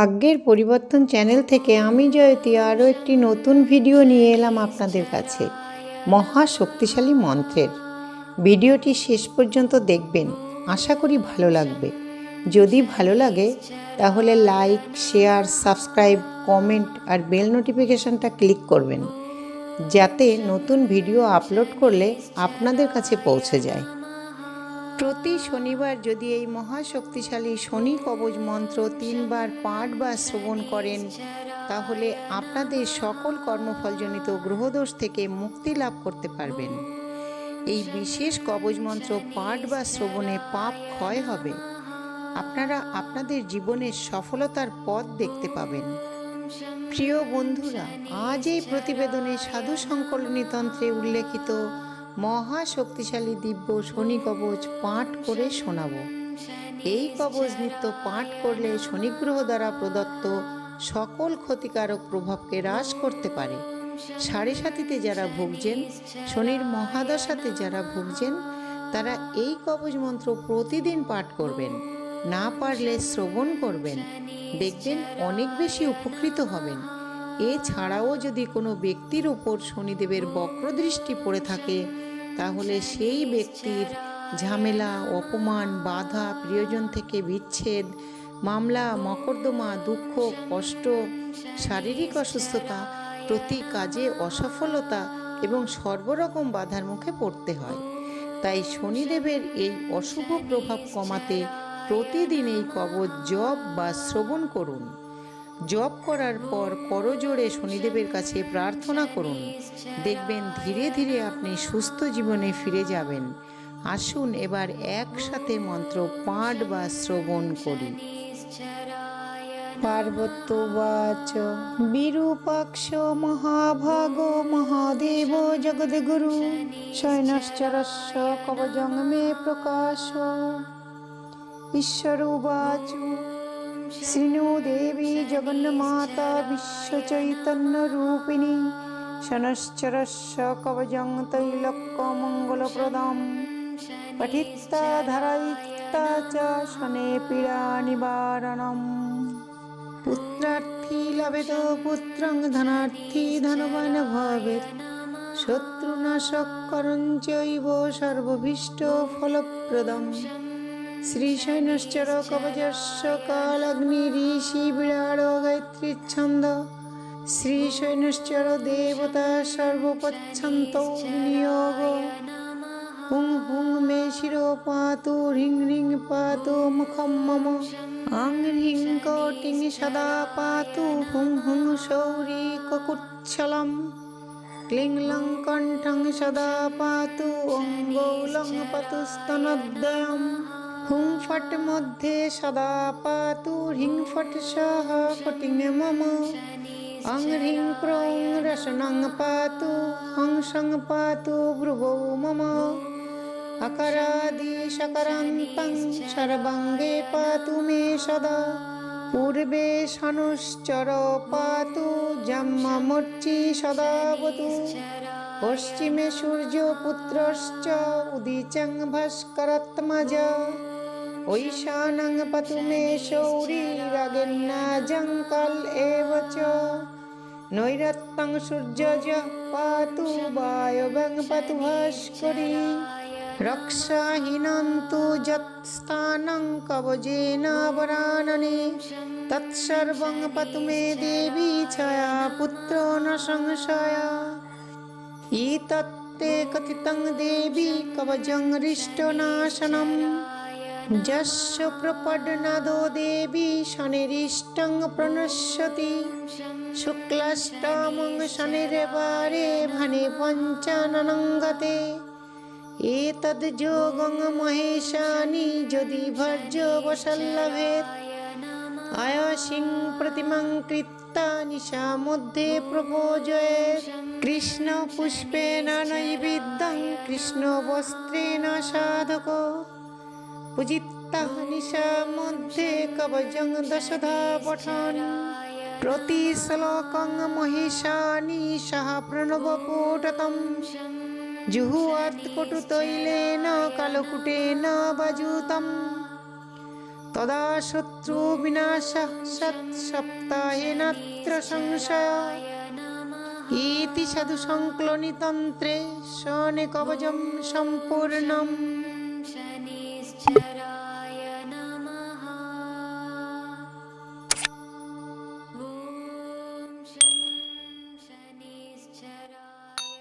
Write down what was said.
ভাগ্যের পরিবর্তন চ্যানেল থেকে আমি জয়তী, আরও একটি নতুন ভিডিও নিয়ে এলাম আপনাদের কাছে। মহা শক্তিশালী মন্ত্রের। ভিডিওটি শেষ পর্যন্ত দেখবেন। আশা করি ভালো লাগবে। যদি ভালো লাগে, তাহলে লাইক, শেয়ার, সাবস্ক্রাইব, কমেন্ট আর বেল নোটিফিকেশনটা ক্লিক করবেন। যাতে নতুন ভিডিও আপলোড করলে আপনাদের কাছে পৌঁছে যায়। প্রতি শনিবার যদি এই মহাশক্তিশালী শনি কবচ মন্ত্র তিনবার পাঠ বা শ্রবণ করেন, তাহলে আপনাদের সকল কর্মফলজনিত গ্রহদোষ থেকে মুক্তি লাভ করতে পারবেন। এই বিশেষ কবচ মন্ত্র পাঠ বা শ্রবণে পাপ ক্ষয় হবে। আপনারা আপনাদের জীবনের সফলতার পথ দেখতে পাবেন। প্রিয় বন্ধুরা, আজ এই প্রতিবেদনে সাধু সংকলনী তন্ত্রে উল্লেখিত মহা শক্তিশালী দিব্য শনি কবচ পাঠ করে শোনাব। এই কবচ নিত্য পাঠ করলে শনিগ্রহ দ্বারা প্রদত্ত সকল ক্ষতিকারক প্রভাবকে হ্রাস করতে পারে। সাড়ে সাতিতে যারা ভুগছেন, শনির মহাদশাতে যারা ভুগছেন, তারা এই কবচ মন্ত্র প্রতিদিন পাঠ করবেন। না পারলে শ্রবণ করবেন। দেখবেন অনেক বেশি উপকৃত হবেন। এছাড়াও যদি কোনো ব্যক্তির উপর শনিদেবের বক্রদৃষ্টি পড়ে থাকে তাহলে সেই ব্যক্তির ঝামেলা, অপমান, বাধা, প্রিয়জন থেকে বিচ্ছেদ, মামলা, মকদ্দমা, দুঃখ, কষ্ট, শারীরিক অসুস্থতা, প্রতি কাজে অসফলতা এবং সর্বরকম বাধার মুখে পড়তে হয়। তাই শনিদেবের এই অশুভ প্রভাব কমাতে প্রতিদিন এই কবচ জপ বা শ্রবণ করুন। জপ করার পর করজোড়ে শনিদেবের কাছে প্রার্থনা করুন। দেখবেন ধীরে ধীরে আপনি সুস্থ জীবনে ফিরে যাবেন। আসুন এবার একসাথে মন্ত্র পাঠ বা শ্রবণ করি। পার্বত্যবাচ বিরূপাক্ষ মহাভাগ মহাদেব জগদ্গুরু শয়নশ্চরস্য কবজং মে প্রকাশ। ঈশ্বর শৃণু দেবী জগন্মাতা বিশ্বচৈতন্যরূপিণী শনশ্চরস্য কবজং তৈলক্যমঙ্গলপ্রদম পঠিত্তা ধারায়িতা চ শনে পীড়া নিবারণম পুত্রার্থী লভেত পুত্রং ধনার্থী ধনবান ভবেত শত্রুনাশক করঞ্চৈব সর্বভীষ্ট ফলপ্রদম শ্রীশৈনশ্চর কবজস্য কালগ্নি ঋষি গায়ত্রী ছন্দ শ্রীশৈনশ্চর দেবতা সর্বপচ্ছন্ত নিয়োগ হুং হুং মে শিরো পাতু হ্রিং হ্রিং পাতু মুখম মম আং হ্রিং কোটিং সদা পাতু হুং হুং শৌরি ককুচ্ছলম ক্লিং লং কণ্ঠং সদা পাতু অঙ্গৌলং পাতুস্তনদ্বয়ম হুং হুংফট মধ্যে সদা পাতু, হিংফট সহ কটিং মম। অং হিং প্রং রসনং পাতু হং সং পাতু ভ্রুবৌ মম। অকরাদি সকরং পং সর্বঙ্গে পাতু মে সদা। পূর্বে সনুশ্চর পাতু জম্মমূর্চি সদাবতু। পশ্চিমে সূর্য পুত্রশ্চ, উদিচং ভাস্করত্মজ। ऐशानं पतु मे शौरीरगिन्नाजङ्कल् एव च नैरत्तं सूर्यजः पातु वायवं पतु भास्करी रक्षाहीनन्तु यत्स्थानं कवजेन वरानने तत्सर्वं पतु मे देवी छया पुत्रो न संशय एतत्ते कथितं देवी कवचं हृष्टनाशनम् যস্য প্রপডনাদো দেবী শনিরিষ্টং প্রণশ্যতি শুক্লাষ্টমং শনিরেবারে ভনি পঞ্চানঙ্গতে এতদ্ যোগং মহেশানি যদি ভর্য বসল্লভে আয়সিং প্রতিমাং কৃত্তা নিশা মধ্যে প্রপোজয়ে কৃষ্ণ পুষ্পে নৈবিদ্যং কৃষ্ণ বস্ত্রেণ সাধক পূজিতা মধ্যে কবজং দশধা পঠন। প্রতি শ্লোকং মহিষানিশাহ প্রণবপুটতম জুহুয়াৎকটুতৈলেন কালকুটেন বাজুতম। তদা শত্রু বিনাশঃ সৎসপ্তাহেনাত্র সংশয় ইতি সাধু শনে কবজম সম্পূর্ণম।